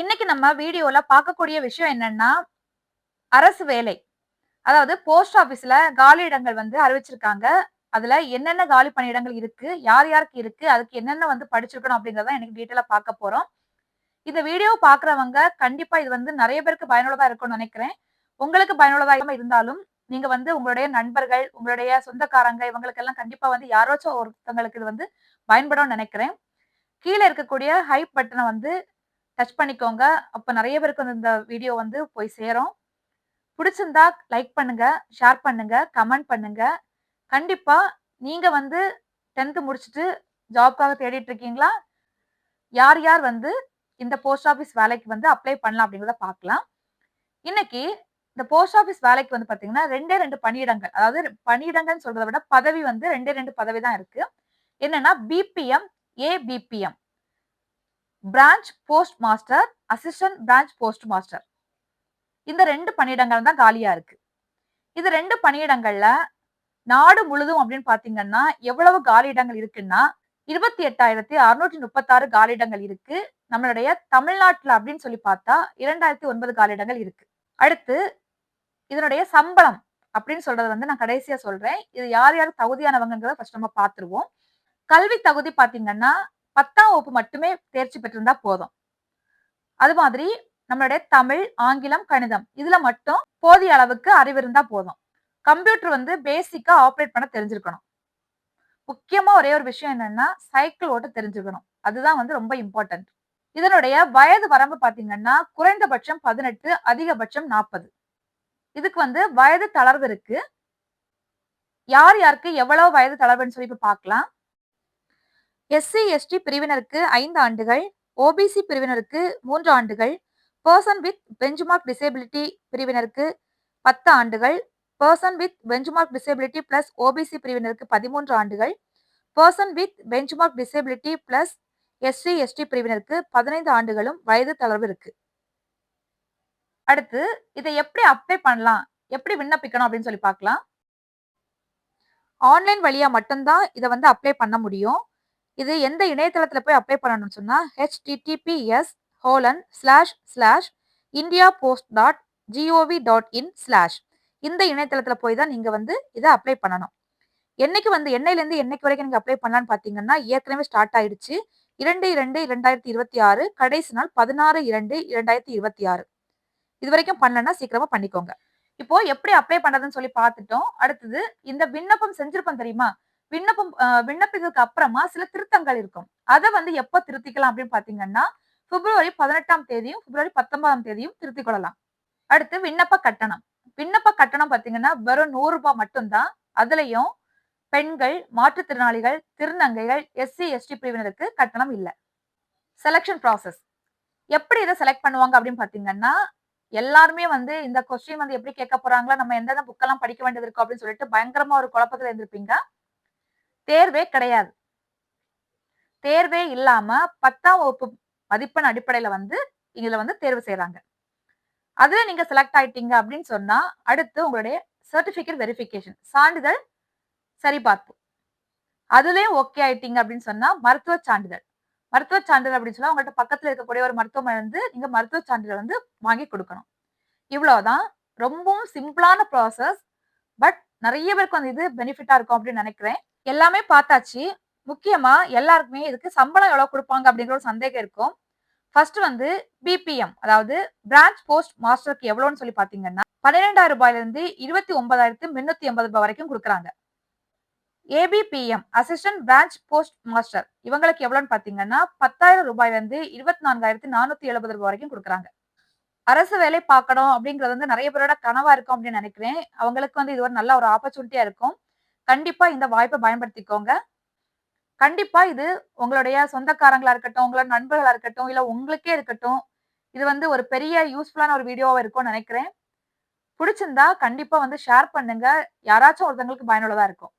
இன்னைக்கு நம்ம வீடியோல பார்க்கக்கூடிய விஷயம் என்னன்னா அரசு வேலை. அதாவது போஸ்ட் ஆபீஸ்ல காலி இடங்கள் வந்து அறிவிச்சிருக்காங்க. அதுல என்னென்ன காலி பணியிடங்கள் இருக்கு யார் யாருக்கு இருக்கு அதுக்கு என்னென்ன வந்து படிச்சிருக்கணும் அப்படிங்கறத எனக்கு டீட்டெயிலா பார்க்க போறோம். இந்த வீடியோ பாக்குறவங்க கண்டிப்பா இது வந்து நிறைய பேருக்கு பயனுள்ளதா இருக்கும்னு நினைக்கிறேன். உங்களுக்கு பயனுள்ளதா இருந்தாலும் நீங்க வந்து உங்களுடைய நண்பர்கள் உங்களுடைய சொந்தக்காரங்க இவங்களுக்கெல்லாம் கண்டிப்பா வந்து யாராச்சும் ஒருத்தவங்களுக்கு இது வந்து பயன்படும் நினைக்கிறேன். கீழே இருக்கக்கூடிய ஹைப் பட்டனை வந்து டச் பண்ணிக்கோங்க. அப்போ நிறைய பேருக்கு வந்து இந்த வீடியோ வந்து போய் சேரும். பிடிச்சிருந்தா லைக் பண்ணுங்க ஷேர் பண்ணுங்க கமெண்ட் பண்ணுங்க. கண்டிப்பா நீங்க வந்து டென்த்து முடிச்சுட்டு ஜாப்காக தேடிட்டு இருக்கீங்களா? யார் யார் வந்து இந்த போஸ்ட் ஆஃபீஸ் வேலைக்கு வந்து அப்ளை பண்ணலாம் அப்படிங்கிறத பார்க்கலாம். இன்னைக்கு இந்த போஸ்ட் ஆஃபீஸ் வேலைக்கு வந்து பார்த்தீங்கன்னா ரெண்டே ரெண்டு பணியிடங்கள் அதாவது பணியிடங்கள்னு சொல்றதை விட பதவி வந்து ரெண்டே ரெண்டு பதவி தான் இருக்கு. என்னன்னா BPM ABPM branch post master assistant branch post master இந்த ரெண்டு பணியிடங்கள் தான் காலியா இருக்கு. இது ரெண்டு பணியிடங்கள்ல நாடு முழுதும் அப்படின்னு பாத்தீங்கன்னா எவ்வளவு காலியிடங்கள் இருக்குன்னா இருபத்தி எட்டாயிரத்தி அறுநூற்றி முப்பத்தாறு காலியிடங்கள் இருக்கு. நம்மளுடைய தமிழ்நாட்டுல அப்படின்னு சொல்லி பார்த்தா இரண்டாயிரத்தி ஒன்பது காலியிடங்கள் இருக்கு. அடுத்து இதனுடைய சம்பளம் அப்படின்னு சொல்றது வந்து நான் கடைசியா சொல்றேன். இது யார் யார் தகுதியானவங்கிறத ஃபர்ஸ்ட் நம்ம பார்த்துருவோம். கல்வி தகுதி பாத்தீங்கன்னா பத்தாம் வகுப்பு மட்டுமே தேர்ச்சி பெற்றிருந்தா போதும். அது மாதிரி நம்மளுடைய தமிழ் ஆங்கிலம் கணிதம் இதுல மட்டும் போதிய அளவுக்கு அறிவு இருந்தா போதும். கம்ப்யூட்டர் வந்து பேசிக்கா ஆப்ரேட் பண்ண தெரிஞ்சிருக்கணும். முக்கியமா ஒரே ஒரு விஷயம் என்னன்னா சைக்கிள் ஓட்ட தெரிஞ்சுக்கணும் அதுதான் வந்து ரொம்ப இம்பார்ட்டன்ட் இதனுடைய வயது வரம்பு பாத்தீங்கன்னா குறைந்தபட்சம் பதினெட்டு அதிகபட்சம் நாற்பது இதுக்கு வந்து வயது தளர்வு இருக்கு. யார் யாருக்கு எவ்வளவு வயது தளர்வுன்னு சொல்லி இப்ப பார்க்கலாம். எஸ்சி எஸ்டி பிரிவினருக்கு ஐந்து ஆண்டுகள் ஓபிசி பிரிவினருக்கு மூன்று ஆண்டுகள் பர்சன் வித் பெஞ்ச்மார்க் டிசேபிலிட்டி பிரிவினருக்கு பத்து ஆண்டுகள் person with benchmark disability plus OBC பிரிவினருக்கு பதிமூன்று ஆண்டுகள் person with benchmark disability plus SC ST பிரிவினருக்கு பதினைந்து ஆண்டுகளும் வயது தளர்வு இருக்கு. அடுத்து இதை எப்படி அப்ளை பண்ணலாம்? எப்படி விண்ணப்பிக்கணும் அப்படின்னு சொல்லி பார்க்கலாம். ஆன்லைன் வழியா மட்டும்தான் இதை வந்து அப்ளை பண்ண முடியும். இது எந்த இணையதளத்தில் போய் அப்ளை பண்ணணும்னு சொன்னால் HTTPS colon slash slash India post dot GOV dot in slash இந்த இணையதளத்தில் போய் தான் நீங்கள் வந்து இதை அப்ளை பண்ணணும். என்னைக்கு வந்து எண்ணெயிலேருந்து என்னைக்கு வரைக்கும் நீங்கள் அப்ளை பண்ணலான்னு பார்த்தீங்கன்னா ஏற்கனவே ஸ்டார்ட் ஆயிடுச்சு. இரண்டு இரண்டு இரண்டாயிரத்தி இருபத்தி ஆறு கடைசி நாள் பதினாறு இரண்டு இரண்டாயிரத்தி இருபத்தி ஆறு. இது வரைக்கும் பண்ணலன்னா சீக்கிரமா பண்ணிக்கோங்க. இப்போ எப்படி அப்ளை பண்றதுன்னு சொல்லி பார்த்துட்டோம். அடுத்தது இந்த விண்ணப்பம் செஞ்சிருப்போம் தெரியுமா? விண்ணப்பம் விண்ணப்பத்துக்கு விண்ணப்பித்ததுக்கு அப்புறமா சில திருத்தங்கள் இருக்கும். அதை வந்து எப்போ திருத்திக்கலாம் அப்படின்னு பாத்தீங்கன்னா பிப்ரவரி பதினெட்டாம் தேதியும் பிப்ரவரி பத்தொன்பதாம் தேதியும் திருத்திக் கொள்ளலாம். அடுத்து விண்ணப்ப கட்டணம். விண்ணப்ப கட்டணம் பாத்தீங்கன்னா வெறும் நூறு ரூபாய் மட்டும்தான். அதுலயும் பெண்கள் மாற்றுத்திறனாளிகள் திருநங்கைகள் எஸ்சி எஸ்டி பிரிவினருக்கு கட்டணம் இல்லை. செலெக்ஷன் ப்ராசஸ் எப்படி இதை செலக்ட் பண்ணுவாங்க அப்படின்னு பாத்தீங்கன்னா எல்லாருமே வந்து இந்த கொஸ்டின் வந்து எப்படி கேட்க போறாங்களா நம்ம எந்தெந்த புக்கெல்லாம் படிக்க வேண்டியது இருக்கும் அப்படின்னு சொல்லிட்டு பயங்கரமா ஒரு குழப்பத்துல இருந்திருப்பீங்க. தேர்வே கிடையாது. தேர்வே இல்லாம பத்தாம் வகுப்பு மதிப்பெண் அடிப்படையில வந்து இதுல வந்து தேர்வு செய்யறாங்க அதுல நீங்க செலக்ட் ஆயிட்டீங்க அப்படின்னு சொன்னா அடுத்து உங்களுடைய சர்டிபிகேட் வெரிஃபிகேஷன் சான்றிதழ் சரிபார்ப்பு. அதுலயும் ஓகே ஆயிட்டீங்க அப்படின்னு சொன்னா மருத்துவ சான்றிதழ். மருத்துவ சான்றிதழ் அப்படின்னு சொன்னா உங்கள்கிட்ட பக்கத்துல இருக்கக்கூடிய ஒரு மருத்துவமனை வந்து நீங்க மருத்துவ சான்றிதழ் வந்து வாங்கி கொடுக்கணும். இவ்வளவுதான். ரொம்பவும் சிம்பிளான ப்ராசஸ் பட் நிறைய பேருக்கு வந்து இது பெனிஃபிட்டா இருக்கும் அப்படின்னு நினைக்கிறேன். எல்லாமே பார்த்தாச்சு. முக்கியமா எல்லாருக்குமே இதுக்கு சம்பளம் எவ்வளவு கொடுப்பாங்க அப்படிங்கிற ஒரு சந்தேகம் இருக்கும். ஃபர்ஸ்ட் வந்து பிபிஎம் அதாவது பிரான்ச் போஸ்ட் மாஸ்டருக்கு எவ்வளோன்னு சொல்லி பாத்தீங்கன்னா பன்னிரெண்டாயிரம் ரூபாயில இருந்து இருபத்தி ஒன்பதாயிரத்து முன்னூத்தி எண்பது ரூபாய் வரைக்கும் கொடுக்குறாங்க. ABPM assistant branch post master இவங்களுக்கு எவ்வளோன்னு பாத்தீங்கன்னா பத்தாயிரம் ரூபாயில இருந்து இருபத்தி நான்காயிரத்து நானூத்தி எழுபது ரூபாய் வரைக்கும் கொடுக்குறாங்க. அரசு வேலை பார்க்கணும் அப்படிங்கிறது வந்து நிறைய பேரோட கனவா இருக்கும் அப்படின்னு நினைக்கிறேன். அவங்களுக்கு வந்து இது ஒரு நல்ல ஒரு ஆப்பர்ச்சுனிட்டியா இருக்கும். கண்டிப்பா இந்த வாய்ப்பை பயன்படுத்திக்கோங்க. கண்டிப்பா இது உங்களுடைய சொந்தக்காரங்களா இருக்கட்டும் உங்களோட நண்பர்களா இருக்கட்டும் இல்ல உங்களுக்கே இருக்கட்டும் இது வந்து ஒரு பெரிய யூஸ்ஃபுல்லான ஒரு வீடியோவா இருக்கும்னு நினைக்கிறேன். பிடிச்சிருந்தா கண்டிப்பா வந்து ஷேர் பண்ணுங்க. யாராச்சும் ஒருத்தங்களுக்கு பயனுள்ளதா இருக்கும்.